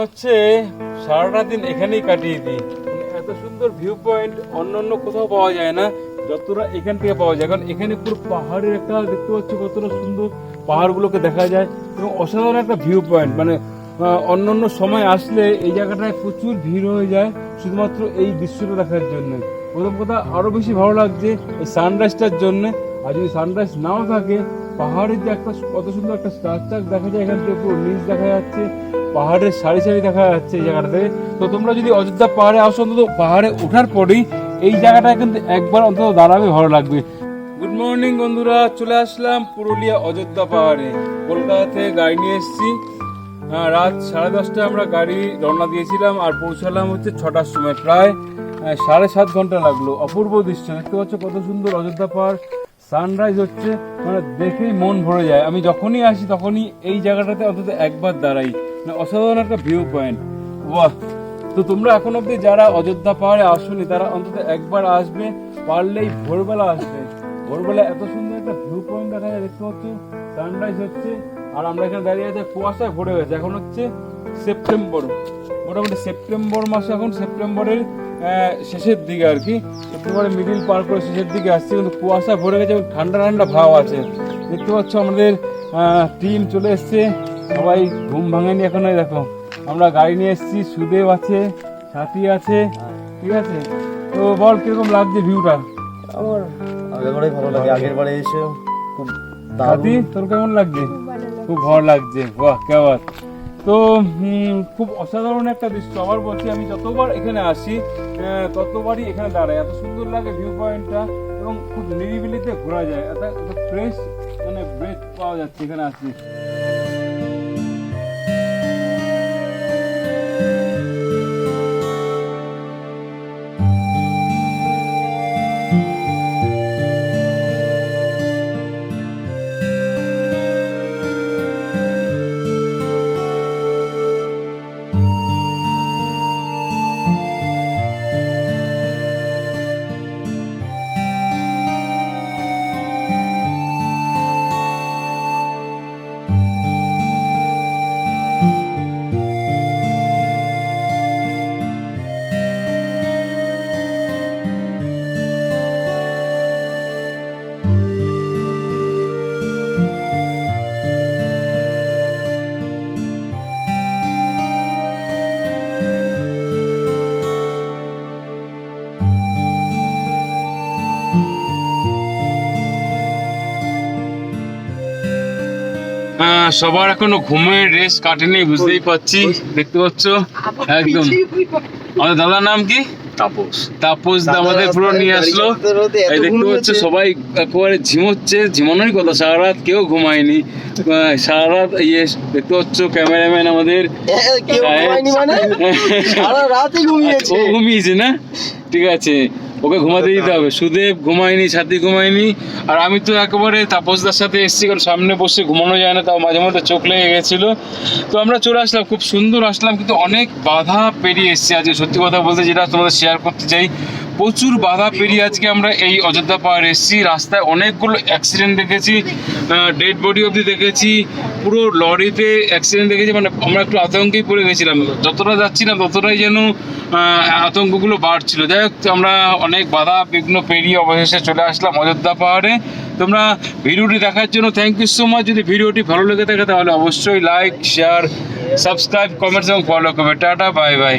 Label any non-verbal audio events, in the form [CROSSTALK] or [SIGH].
হচ্ছে সারাটা দিন এখানেই কাটিয়ে দিই। মানে এত সুন্দর ভিউ পয়েন্ট অন্য অন্য কোথাও পাওয়া যায় না, যতটা এখান থেকে পাওয়া যায়। কারণ এখানে পুরো পাহাড়ের একটা দেখতে পাচ্ছি কতটা সুন্দর পাহাড়গুলোকে দেখা যায় এবং অসাধারণ একটা ভিউ পয়েন্ট মানে অন্য অন্য সময় আসলে এই জায়গাটায় প্রচুর ভিড় হয়ে যায় শুধুমাত্র এই দৃশ্যটা দেখার জন্য। প্রথম কথা, আরও বেশি ভালো লাগছে এই সানরাইজটার জন্য। আর যদি সানরাইজ নাও থাকে, পাহাড়ের যে একটা কত সুন্দর একটা স্ট্রাকচার দেখা যায়, এখান থেকে পুরো নিচ দেখা যাচ্ছে। পাহাড়ের সারি সারি দেখা যাচ্ছে এই জায়গাটাতে। তো তোমরা যদি অযোধ্যা পাহাড়ে আসো অন্তত পাহাড়ে ওঠার পরেই এই জায়গাটা কিন্তু একবার অন্তত দাঁড়াবে ভালো লাগবে। গুড মর্নিং বন্ধুরা চলে আসলাম পুরুলিয়া অযোধ্যা পাহাড়ে। কলকাতা থেকে গাড়ি নিয়ে এসেছি। আহ, রাত সাড়ে দশটায় আমরা গাড়ি রওনা দিয়েছিলাম আর পৌঁছালাম হচ্ছে ছটার সময়। প্রায় আহ, সাড়ে সাত ঘণ্টা লাগল। অপূর্ব দৃশ্য। দেখতে পাচ্ছ কত সুন্দর অযোধ্যা পাহাড়। সানরাইজ হচ্ছে মানে দেখেই মন ভরে যায়। আমি যখনই আসি তখনই এই জায়গাটাতে অন্তত একবার দাঁড়াই। অসাধারণ একটা ভিউ পয়েন্ট বাহ! তো তোমরা এখন অব্দি যারা অযোধ্যা পাহাড়ে আসোনি, তারা অন্তত একবার আসবে, পারলেই ভোরবেলা আসবে। ভোরবেলা এত সুন্দর একটা ভিউ পয়েন্ট দেখা যায়, দেখতে পাচ্ছ? সানরাইজ হচ্ছে, আর আমরা এখানে দাঁড়িয়ে আছে কুয়াশায় ভরে গেছে। এখন হচ্ছে সেপ্টেম্বর। মোটামুটি সেপ্টেম্বর মাসে এখন, সেপ্টেম্বরের শেষের দিকে আর কি। একেবারে মিডিল পার করে শেষের দিকে আসছে, কিন্তু কুয়াশা ভরে গেছে এবং ঠান্ডা ঠান্ডা ভাব আছে। দেখতে পাচ্ছ আমাদের টিম চলে এসছে। সবাই ঘুম ভাঙেনি এখন দেখো। আমরা গাড়ি নিয়ে এসেছি সুদেব আছে সাথী আছে ঠিক আছে? তো বল কীরকম লাগছে ভিউটা আমার আগেরবারেই ভালো লাগে আগের বারে এসে খুব সাথী তোর কেমন লাগছে? খুব ভালো লাগছে। বাহ কেমন তো খুব অসাধারণ একটা দৃশ্য। আবার বলছি আমি যতবার এখানে আসি ততবারই এখানে দাঁড়াই। এত সুন্দর লাগে ভিউ পয়েন্টটা এবং খুব নিরিবিলিতে ঘোরা যায়। এত ফ্রেশ মানে ব্রেথ পাওয়া যাচ্ছে এখানে আসি সবার এখনও ঘুমের রেস্ট কাটেনি বুঝতেই পাচ্ছি। দেখতে পাচ্ছ? একদম। আমাদের দাদার নাম কি? তাপস। তাপস আমাদের পুরো নিয়ে আসলো। এই দেখতে পাচ্ছ সবাই একেবারে ঝিমোচ্ছে। ঝিমানোরই কথা সারা রাত কেউ ঘুমায়নি। আহ, সারা রাত ইয়ে দেখতে পাচ্ছ ক্যামেরাম্যান আমাদের। ঘুমায়নি মানে? [LAUGHS] সারা রাতই ঘুমিয়েছে। ও ঘুমিয়েছে না? ঠিক আছে। ওকে ঘুমাতে দিতে হবে। সুদেব ঘুমায়নি, সাথী ঘুমায়নি। আর আমি তো একেবারে তাপসদার সাথে এসেছি, কারণ সামনে বসে ঘুমানো যায় না, তাও মাঝে মধ্যে চোখ লেগে গেছিল। তো আমরা চলে আসলাম, খুব সুন্দর আসলাম, কিন্তু অনেক বাধা পেরিয়ে এসেছি আজকে। সত্যি কথা বলতে যেটা তোমাদের শেয়ার করতে চাই, প্রচুর বাধা পেরিয়ে আজকে আমরা এই অযোধ্যা পাহাড় এসেছি। রাস্তায় অনেকগুলো অ্যাক্সিডেন্ট দেখেছি ডেড বডি অবধি দেখেছি পুরো লরিতে অ্যাক্সিডেন্ট দেখেছি মানে আমরা একটু আতঙ্কেই পড়ে গেছিলাম। যতটা যাচ্ছি না, ততটাই যেন আতঙ্কগুলো বাড়ছিল। যাই হোক, আমরা অনেক বাধা, বিঘ্ন পেরিয়ে অবশেষে চলে আসলাম অযোধ্যা পাহাড়ে। তোমরা ভিডিওটি দেখার জন্য থ্যাংক ইউ সো মাচ যদি ভিডিওটি ভালো লেগে থাকে, তাহলে অবশ্যই লাইক শেয়ার সাবস্ক্রাইব কমেন্টস এবং ফলো করবে। Tata bye bye